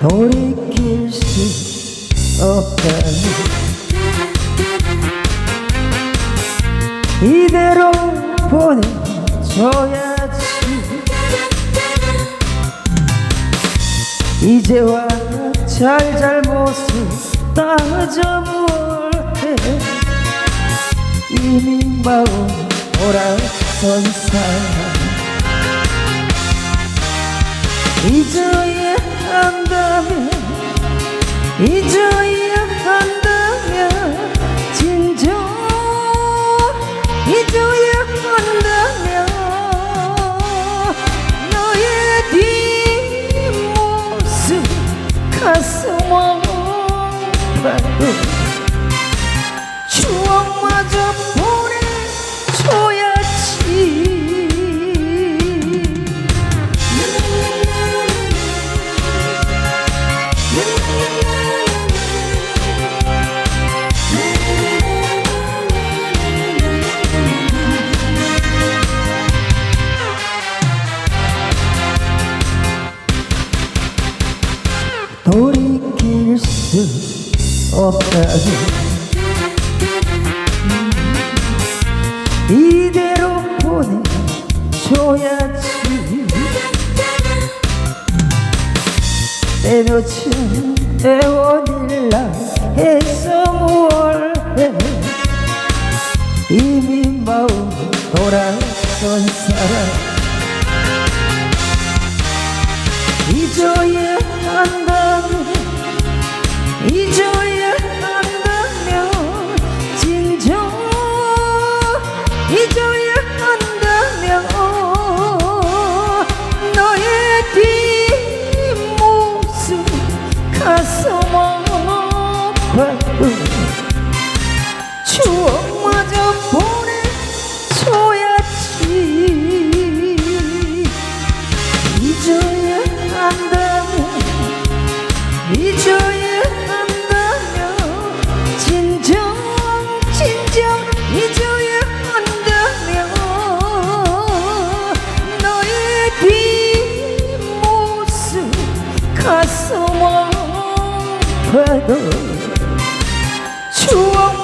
돌이킬 수 없다니 이대로 보내줘야지. 이제와 잘잘못을 따져 뭘해 이미 마음 돌아선 사람. 한다면 잊어 돌이킬 수 없다니 이대로 보내줘야지. 때놓친 애원일라 해서 뭘해. 이미 마음 돌아선 사람. 잊어야 andando 가슴 아파도 추억